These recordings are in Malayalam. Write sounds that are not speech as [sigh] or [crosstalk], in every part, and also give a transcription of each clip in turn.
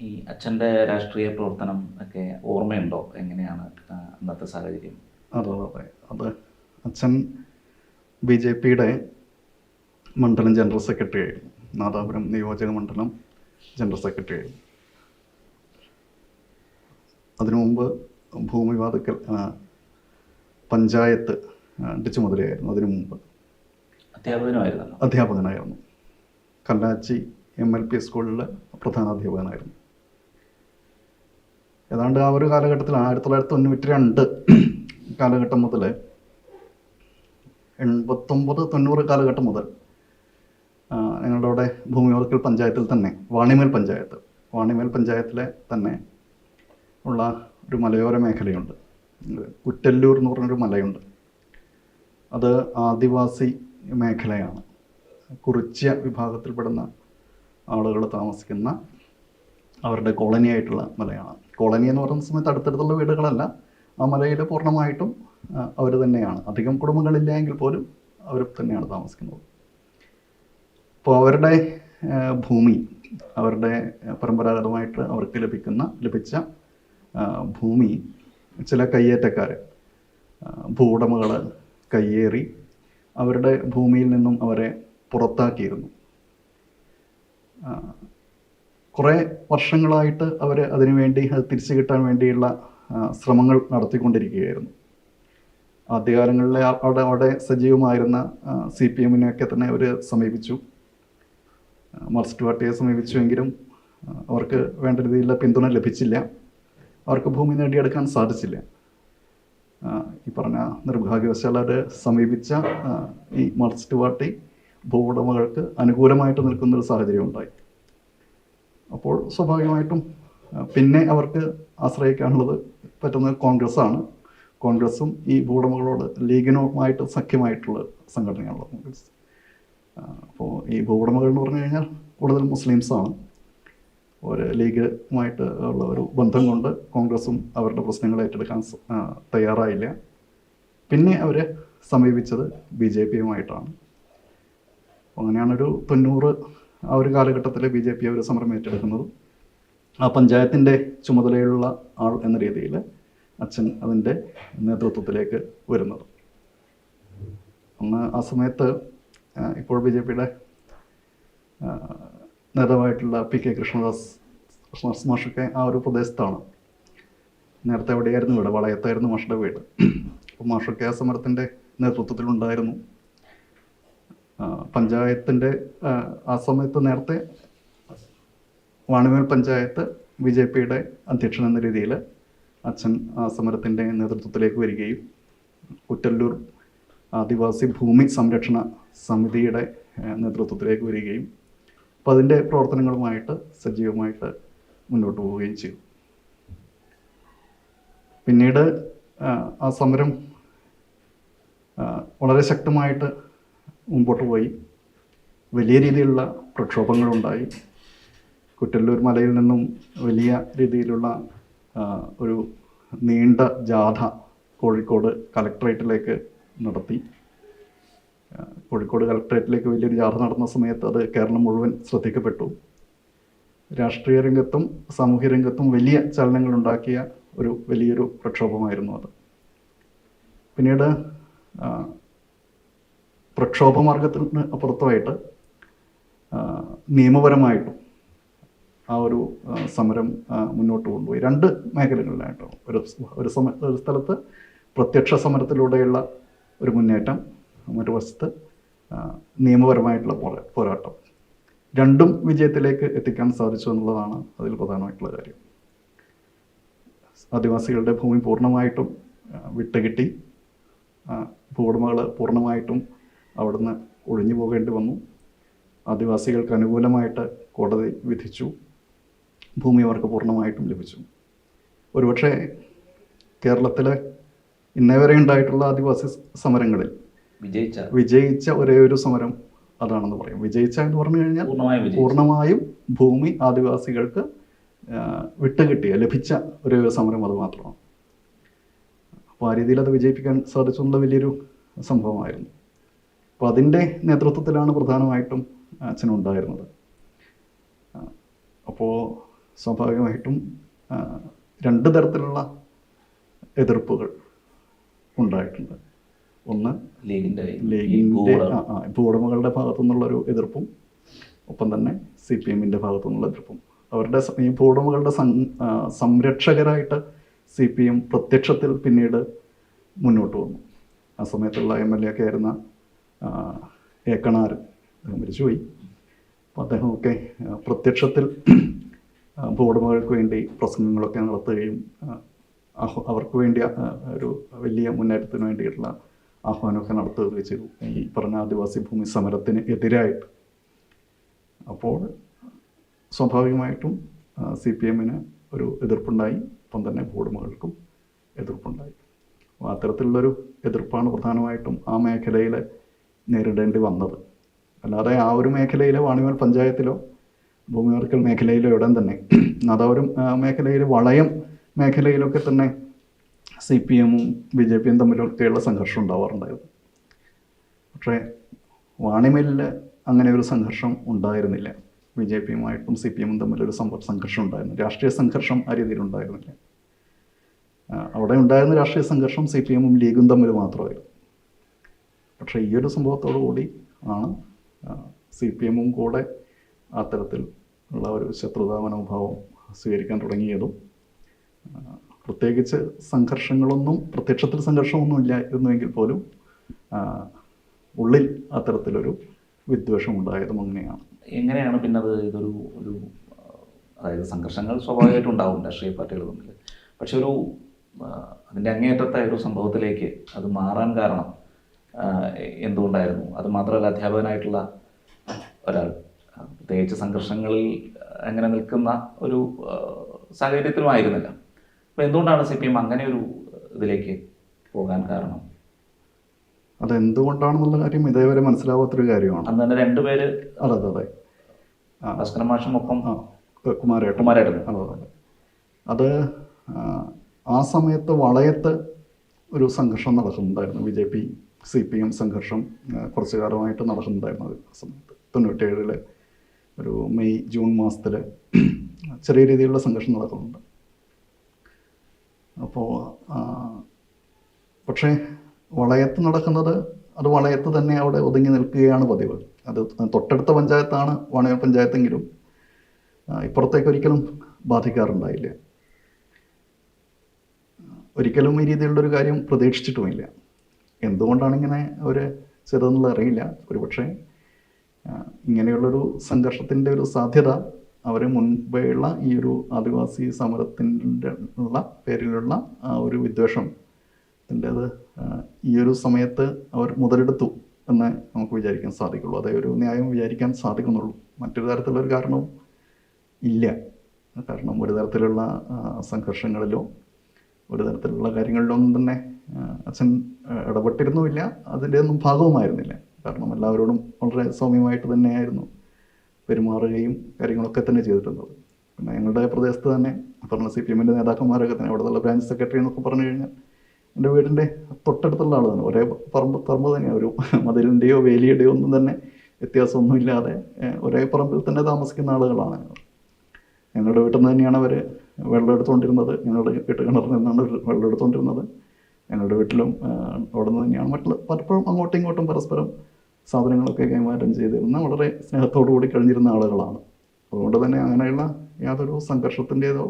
ഈ അച്ഛന്റെ രാഷ്ട്രീയ പ്രവർത്തനം ഒക്കെ ഓർമ്മയുണ്ടോ? എങ്ങനെയാണ് അന്നത്തെ സാഹചര്യം? അതെ അതെ അത് അച്ഛൻ ബി ജെ പിയുടെ മണ്ഡലം ജനറൽ സെക്രട്ടറി ആയിരുന്നു. നാദാപുരം നിയോജക മണ്ഡലം ജനറൽ സെക്രട്ടറി ആയിരുന്നു. അതിനു മുമ്പ് ഭൂമി വാതുക്കൽ പഞ്ചായത്ത് ചുമതലയായിരുന്നു അതിനു മുമ്പ്. അധ്യാപകനായിരുന്നു അധ്യാപകനായിരുന്നു. കല്ലാച്ചി എം എൽ പി സ്കൂളിലെ പ്രധാനാധ്യാപകനായിരുന്നു ഏതാണ്ട് ആ ഒരു കാലഘട്ടത്തിൽ ആയിരത്തി തൊള്ളായിരത്തി തൊണ്ണൂറ്റി രണ്ട് കാലഘട്ടം മുതൽ എൺപത്തൊമ്പത് തൊണ്ണൂറ് കാലഘട്ടം മുതൽ ഞങ്ങളുടെ അവിടെ ഭൂമിവർക്കൽ പഞ്ചായത്തിൽ തന്നെ വാണിമേൽ പഞ്ചായത്ത് വാണിമേൽ പഞ്ചായത്തിലെ തന്നെ ഉള്ള ഒരു മലയോര മേഖലയുണ്ട്. കുറ്റല്ലൂർ എന്ന് പറഞ്ഞൊരു മലയുണ്ട്. അത് ആദിവാസി മേഖലയാണ്. കുറിച്യ വിഭാഗത്തിൽപ്പെടുന്ന ആളുകൾ താമസിക്കുന്ന അവരുടെ കോളനിയായിട്ടുള്ള മലയാണ്. കോളനി എന്ന് പറയുന്ന സമയത്ത് അടുത്തടുത്തുള്ള വീടുകളല്ല. ആ മലയിൽ പൂർണമായിട്ടും അവർ തന്നെയാണ്. അധികം കുടുംബങ്ങളില്ല എങ്കിൽ പോലും അവർ തന്നെയാണ് താമസിക്കുന്നത്. അപ്പോൾ അവരുടെ ഭൂമി അവരുടെ പരമ്പരാഗതമായിട്ട് അവർക്ക് ലഭിക്കുന്ന ലഭിച്ച ഭൂമി ചില കയ്യേറ്റക്കാർ ഭൂവുടമകൾ കയ്യേറി അവരുടെ ഭൂമിയിൽ നിന്നും അവരെ പുറത്താക്കിയിരുന്നു. കുറേ വർഷങ്ങളായിട്ട് അവർ അതിനുവേണ്ടി അത് തിരിച്ചു കിട്ടാൻ വേണ്ടിയുള്ള ശ്രമങ്ങൾ നടത്തിക്കൊണ്ടിരിക്കുകയായിരുന്നു. ആദ്യകാലങ്ങളിലെ അവിടെ അവിടെ സജീവമായിരുന്ന സി പി എമ്മിനെയൊക്കെ തന്നെ അവർ സമീപിച്ചു. മാർക്സിസ്റ്റ് പാർട്ടിയെ സമീപിച്ചുവെങ്കിലും അവർക്ക് വേണ്ട രീതിയിലുള്ള പിന്തുണ ലഭിച്ചില്ല. അവർക്ക് ഭൂമി നേടിയെടുക്കാൻ സാധിച്ചില്ല. ഈ പറഞ്ഞ നിർഭാഗ്യവശാൽ അവർ സമീപിച്ച ഈ മാർക്സിസ്റ്റ് പാർട്ടി ഭൂവുടമകൾക്ക് അനുകൂലമായിട്ട് നിൽക്കുന്ന ഒരു സാഹചര്യം ഉണ്ടായി. അപ്പോൾ സ്വാഭാവികമായിട്ടും പിന്നെ അവർക്ക് ആശ്രയിക്കാനുള്ളത് പറ്റുന്നത് കോൺഗ്രസ്സാണ്. കോൺഗ്രസും ഈ ഭൂവുടമകളോട് ലീഗിനുമായിട്ട് സഖ്യമായിട്ടുള്ള സംഘടനയാണല്ലോ കോൺഗ്രസ്. അപ്പോൾ ഈ ഭൂവുടമകൾ എന്ന് പറഞ്ഞു കഴിഞ്ഞാൽ കൂടുതൽ മുസ്ലിംസാണ്. ഒരു ലീഗുമായിട്ട് ഉള്ള ഒരു ബന്ധം കൊണ്ട് കോൺഗ്രസും അവരുടെ പ്രശ്നങ്ങൾ ഏറ്റെടുക്കാൻ തയ്യാറായില്ല. പിന്നെ അവരെ സമീപിച്ചത് ബി ജെ പിയുമായിട്ടാണ്. അങ്ങനെയാണൊരു തൊണ്ണൂറ് ആ ഒരു കാലഘട്ടത്തിൽ ബി ജെ പി അവർ സമരം ഏറ്റെടുക്കുന്നത്. ആ പഞ്ചായത്തിന്റെ ചുമതലയുള്ള ആൾ എന്ന രീതിയിൽ അച്ഛൻ അതിന്റെ നേതൃത്വത്തിലേക്ക് വരുന്നത്. അന്ന് ആ സമയത്ത് ഇപ്പോൾ ബി ജെ പിയുടെ നേതാവായിട്ടുള്ള പി കെ കൃഷ്ണദാസ് കൃഷ്ണദാസ് മാഷൊക്കെ ആ ഒരു പ്രദേശത്താണ്. നേരത്തെ എവിടെയായിരുന്നു? വീട് വളയത്തായിരുന്നു മാഷയുടെ വീട്. അപ്പോൾ മാഷൊക്കെ ആ സമരത്തിന്റെ നേതൃത്വത്തിലുണ്ടായിരുന്നു. പഞ്ചായത്തിന്റെ ആ, സമയത്ത് നേരത്തെ വാണിമേൽ പഞ്ചായത്ത് ബി ജെ പിയുടെ അധ്യക്ഷൻ എന്ന രീതിയിൽ അച്ഛൻ സമരത്തിന്റെ നേതൃത്വത്തിലേക്ക് വരികയും കുറ്റല്ലൂർ ആദിവാസി ഭൂമി സംരക്ഷണ സമിതിയുടെ നേതൃത്വത്തിലേക്ക് വരികയും അപ്പോൾ അതിന്റെ പ്രവർത്തനങ്ങളുമായിട്ട് സജീവമായിട്ട് മുന്നോട്ട് പോവുകയും ചെയ്തു. പിന്നീട് ആ സമരം വളരെ ശക്തമായിട്ട് മുമ്പോട്ട് പോയി. വലിയ രീതിയിലുള്ള പ്രക്ഷോഭങ്ങളുണ്ടായി. കുറ്റല്ലൂർ മലയിൽ നിന്നും വലിയ രീതിയിലുള്ള ഒരു നീണ്ട ജാഥ കോഴിക്കോട് കലക്ടറേറ്റിലേക്ക് നടത്തി. കോഴിക്കോട് കലക്ടറേറ്റിലേക്ക് വലിയൊരു ജാഥ നടന്ന സമയത്ത് അത് കേരളം മുഴുവൻ ശ്രദ്ധിക്കപ്പെട്ടു. രാഷ്ട്രീയ രംഗത്തും സാമൂഹ്യ രംഗത്തും വലിയ ചലനങ്ങൾ ഉണ്ടാക്കിയ ഒരു വലിയൊരു പ്രക്ഷോഭമായിരുന്നു അത്. പിന്നീട് പ്രക്ഷോഭ മാർഗത്തിന് അപ്പുറത്തുമായിട്ട് നിയമപരമായിട്ടും ആ ഒരു സമരം മുന്നോട്ട് കൊണ്ടുപോയി. രണ്ട് മേഖലകളിലായിട്ടോ. ഒരു ഒരു സമ ഒരു സ്ഥലത്ത് പ്രത്യക്ഷ സമരത്തിലൂടെയുള്ള ഒരു മുന്നേറ്റം മറുവശത്ത് വശത്ത് നിയമപരമായിട്ടുള്ള പോരാ പോരാട്ടം. രണ്ടും വിജയത്തിലേക്ക് എത്തിക്കാൻ സാധിച്ചു എന്നുള്ളതാണ് അതിൽ പ്രധാനമായിട്ടുള്ള കാര്യം. ആദിവാസികളുടെ ഭൂമി പൂർണമായിട്ടും വിട്ടുകിട്ടി. ഭൂവുടമകൾ പൂർണമായിട്ടും അവിടുന്ന് ഒഴിഞ്ഞു പോകേണ്ടി വന്നു. ആദിവാസികൾക്ക് അനുകൂലമായിട്ട് കോടതി വിധിച്ചു. ഭൂമി അവർക്ക് പൂർണമായിട്ടും ലഭിച്ചു. ഒരുപക്ഷെ കേരളത്തിലെ ഇന്നേ വരെ ഉണ്ടായിട്ടുള്ള ആദിവാസി സമരങ്ങളിൽ വിജയിച്ച വിജയിച്ച ഒരേ ഒരു സമരം അതാണെന്ന് പറയും. വിജയിച്ച എന്ന് പറഞ്ഞു കഴിഞ്ഞാൽ പൂർണമായും ഭൂമി ആദിവാസികൾക്ക് വിട്ടുകിട്ടിയ ലഭിച്ച ഒരു സമരം അത് മാത്രമാണ്. അപ്പോൾ ആ രീതിയിൽ അത് വിജയിപ്പിക്കാൻ സാധിച്ചു എന്നുള്ള വലിയൊരു സംഭവമായിരുന്നു. അപ്പോൾ അതിന്റെ നേതൃത്വത്തിലാണ് പ്രധാനമായിട്ടും അച്ഛനുണ്ടായിരുന്നത് അപ്പോൾ സ്വാഭാവികമായിട്ടും രണ്ട് തരത്തിലുള്ള എതിർപ്പുകൾ ഉണ്ടായിട്ടുണ്ട്. ഒന്ന് ലീഗിന്റെ ആ, ഭൂവുടമകളുടെ ഭാഗത്തു നിന്നുള്ളൊരു എതിർപ്പും ഒപ്പം തന്നെ സി പി എമ്മിന്റെ ഭാഗത്തു നിന്നുള്ള എതിർപ്പും. അവരുടെ ഈ ഭൂവുടമകളുടെ സംരക്ഷകരായിട്ട് സി പി എം പ്രത്യക്ഷത്തിൽ പിന്നീട് മുന്നോട്ട് വന്നു. ആ സമയത്തുള്ള എം എൽ എ ഒക്കെ ആയിരുന്ന അദ്ദേഹം മരിച്ചുപോയി. അപ്പോൾ അദ്ദേഹമൊക്കെ പ്രത്യക്ഷത്തിൽ ഭൂവുടമകൾക്ക് വേണ്ടി പ്രസംഗങ്ങളൊക്കെ നടത്തുകയും അവർക്ക് വേണ്ടി ഒരു വലിയ മുന്നേറ്റത്തിന് വേണ്ടിയിട്ടുള്ള ആഹ്വാനമൊക്കെ നടത്തുകയൊക്കെ ചെയ്തു. ഈ പറഞ്ഞ ആദിവാസി ഭൂമി സമരത്തിന് എതിരായിട്ട്. അപ്പോൾ സ്വാഭാവികമായിട്ടും സി പി എമ്മിന് ഒരു എതിർപ്പുണ്ടായി. ഒപ്പം തന്നെ ഭൂവുടമകൾക്കും എതിർപ്പുണ്ടായി. അപ്പോൾ അത്തരത്തിലുള്ളൊരു എതിർപ്പാണ് പ്രധാനമായിട്ടും ആ മേഖലയിൽ നേരിടേണ്ടി വന്നത്. അല്ലാതെ ആ ഒരു മേഖലയിലെ വാണിമൽ പഞ്ചായത്തിലോ ഭൂമിവർക്കൽ മേഖലയിലോ എവിടെയും തന്നെ. [clears throat] അതവരും മേഖലയിൽ വളയം മേഖലയിലൊക്കെ തന്നെ സി പി എമ്മും ബി ജെ പിയും തമ്മിലൊക്കെയുള്ള സംഘർഷം ഉണ്ടാവാറുണ്ടായിരുന്നു. പക്ഷേ വാണിമലിൽ അങ്ങനെ ഒരു സംഘർഷം ഉണ്ടായിരുന്നില്ല. ബി ജെ പിയുമായിട്ടും സി പി എമ്മും തമ്മിലൊരു സംഘർഷം ഉണ്ടായിരുന്നു. രാഷ്ട്രീയ സംഘർഷം ആ രീതിയിൽ ഉണ്ടായിരുന്നില്ല. അവിടെ ഉണ്ടായിരുന്ന രാഷ്ട്രീയ സംഘർഷം സി പി എമ്മും ലീഗും തമ്മിൽ മാത്രമായിരുന്നു. പക്ഷേ ഈ ഒരു സംഭവത്തോടു കൂടി ആണ് സി പി എമ്മും കൂടെ അത്തരത്തിൽ ഉള്ള ഒരു ശത്രുതാ മനോഭാവം സ്വീകരിക്കാൻ തുടങ്ങിയതും പ്രത്യേകിച്ച് സംഘർഷങ്ങളൊന്നും പ്രത്യക്ഷത്തിൽ സംഘർഷമൊന്നും ഇല്ലായിരുന്നുവെങ്കിൽ പോലും ഉള്ളിൽ അത്തരത്തിലൊരു വിദ്വേഷം ഉണ്ടായതും അങ്ങനെയാണ്. എങ്ങനെയാണ് പിന്നെ അത് ഇതൊരു ഒരു അതായത് സംഘർഷങ്ങൾ സ്വാഭാവികമായിട്ടും ഉണ്ടാവും രാഷ്ട്രീയ പാർട്ടികൾ തമ്മിൽ. പക്ഷെ ഒരു അതിന്റെ അങ്ങേയറ്റത്തെ ഒരു സംഭവത്തിലേക്ക് അത് മാറാൻ കാരണം എന്തുകൊണ്ടായിരുന്നു? അത് മാത്രമല്ല അധ്യാപകനായിട്ടുള്ള ഒരാൾ. പ്രത്യേകിച്ച് സംഘർഷങ്ങളിൽ അങ്ങനെ നിൽക്കുന്ന ഒരു ആ, സാഹചര്യത്തിലും ആയിരുന്നില്ല. അപ്പോൾ എന്തുകൊണ്ടാണ് സി പി എം അങ്ങനെ ഒരു ഇതിലേക്ക് പോകാൻ കാരണം? അതെന്തുകൊണ്ടാണെന്നുള്ള കാര്യം ഇതേവരെ മനസ്സിലാവാത്തൊരു കാര്യമാണ്. അന്ന് തന്നെ രണ്ടുപേര് അതെ അതെ ഭാസ്കരൻ മാഷം ഒപ്പം കുമാരേട്ടൻ. കുമാരേട്ടൻ. അതെ അതെ അത്. ആ സമയത്ത് വളയത്ത് ഒരു സംഘർഷം നടക്കുന്നുണ്ടായിരുന്നു. B J P C P M സംഘർഷം കുറച്ചു കാലമായിട്ട് നടക്കുന്നുണ്ടായിരുന്നു അത് സമയത്ത്. തൊണ്ണൂറ്റേഴിൽ ഒരു മെയ് ജൂൺ മാസത്തിൽ [clears throat] ചെറിയ രീതിയിലുള്ള സംഘർഷം നടക്കുന്നുണ്ട്. അപ്പോൾ പക്ഷേ വളയത്ത് നടക്കുന്നത് അത് വളയത്ത് തന്നെ അവിടെ ഒതുങ്ങി നിൽക്കുകയാണ് പതിവ്. അത് തൊട്ടടുത്ത പഞ്ചായത്താണ് വണയ പഞ്ചായത്തെങ്കിലും ഇപ്പുറത്തേക്ക് ഒരിക്കലും ബാധിക്കാറുണ്ടായില്ല. ഒരിക്കലും ഈ രീതിയിലുള്ളൊരു കാര്യം പ്രതീക്ഷിച്ചിട്ടുമില്ല. എന്തുകൊണ്ടാണ് ഇങ്ങനെ അവർ ചെയ്തതെന്നുള്ളത് അറിയില്ല. ഒരുപക്ഷെ പക്ഷേ ഇങ്ങനെയുള്ളൊരു സംഘർഷത്തിന്റെ ഒരു സാധ്യത അവർ മുൻപേയുള്ള ഈ ഒരു ആദിവാസി സമരത്തിന്റെ ഉള്ള പേരിലുള്ള ഒരു വിദ്വേഷം അത് ഈ ഒരു സമയത്ത് അവർ മുതലെടുത്തു എന്ന് നമുക്ക് വിചാരിക്കാൻ സാധിക്കുള്ളൂ. അതേ ഒരു ന്യായം വിചാരിക്കാൻ സാധിക്കുന്നുള്ളൂ. മറ്റൊരു തരത്തിലുള്ളൊരു കാരണവും ഇല്ല. കാരണം ഒരു തരത്തിലുള്ള സംഘർഷങ്ങളിലോ ഒരു തരത്തിലുള്ള കാര്യങ്ങളിലൊന്നും തന്നെ അച്ഛൻ ഇടപെട്ടിരുന്നുമില്ല. അതിന്റെ ഒന്നും ഭാഗവുമായിരുന്നില്ല. കാരണം എല്ലാവരോടും വളരെ സൗമ്യമായിട്ട് തന്നെയായിരുന്നു പെരുമാറുകയും കാര്യങ്ങളൊക്കെ തന്നെ ചെയ്തിട്ടുള്ളത്. പിന്നെ ഞങ്ങളുടെ പ്രദേശത്ത് തന്നെ പറഞ്ഞ സി പി എമ്മിന്റെ നേതാക്കന്മാരൊക്കെ തന്നെ അവിടുത്തെ ബ്രാഞ്ച് സെക്രട്ടറി എന്നൊക്കെ പറഞ്ഞു കഴിഞ്ഞാൽ എന്റെ വീടിന്റെ തൊട്ടടുത്തുള്ള ആളാണ് ഒരേ പറമ്പ് പറമ്പ് തന്നെയാണ് ഒരു മതിലിന്റെയോ വേലിയുടെയോ ഒന്നും തന്നെ വ്യത്യാസമൊന്നുമില്ലാതെ ഒരേ പറമ്പിൽ തന്നെ താമസിക്കുന്ന ആളുകളാണ് ഞങ്ങളുടെ വീട്ടിൽ നിന്ന് തന്നെയാണ് അവർ വെള്ളം എടുത്തുകൊണ്ടിരുന്നത്. ഞങ്ങളുടെ വീട്ട് കിണറിൽ നിന്നാണ് വെള്ളം എടുത്തുകൊണ്ടിരുന്നത്. ഞങ്ങളുടെ വീട്ടിലും അവിടെ നിന്ന് തന്നെയാണ് മറ്റുള്ള പലപ്പോഴും അങ്ങോട്ടും ഇങ്ങോട്ടും പരസ്പരം സാധനങ്ങളൊക്കെ കൈമാറ്റം ചെയ്തിരുന്ന വളരെ സ്നേഹത്തോടു കൂടി കഴിഞ്ഞിരുന്ന ആളുകളാണ്. അതുകൊണ്ട് തന്നെ അങ്ങനെയുള്ള യാതൊരു സംഘർഷത്തിന്റെതോ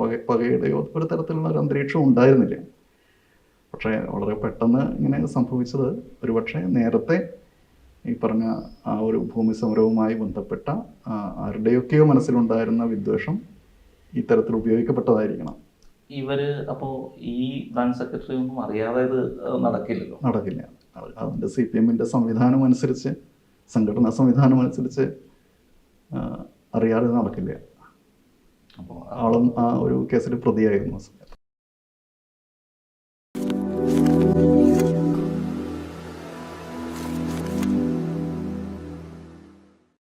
പക പകയുടെയോ ഒരു തരത്തിലുള്ള ഒരു അന്തരീക്ഷം ഉണ്ടായിരുന്നില്ല. പക്ഷേ വളരെ പെട്ടെന്ന് ഇങ്ങനെ സംഭവിച്ചത് ഒരുപക്ഷെ നേരത്തെ ഈ പറഞ്ഞ ആ ഒരു ഭൂമി സമരവുമായി ബന്ധപ്പെട്ട ആരുടെയൊക്കെയോ മനസ്സിലുണ്ടായിരുന്ന വിദ്വേഷം ഇത്തരത്തിൽ ഉപയോഗിക്കപ്പെട്ടതായിരിക്കണം. ഇവർ അപ്പോ ഈ ബ്രാഞ്ച് സെക്രട്ടറി ഒന്നും അറിയാതെ ഇത് നടക്കില്ലല്ലോ. നടക്കില്ല. അതിന്റെ സി പി എമ്മിന്റെ സംവിധാനം അനുസരിച്ച് സംഘടനാ സംവിധാനം അനുസരിച്ച് അറിയാതെ നടക്കില്ല. അപ്പോൾ ആളും ആ ഒരു കേസിൽ പ്രതിയായിരുന്നു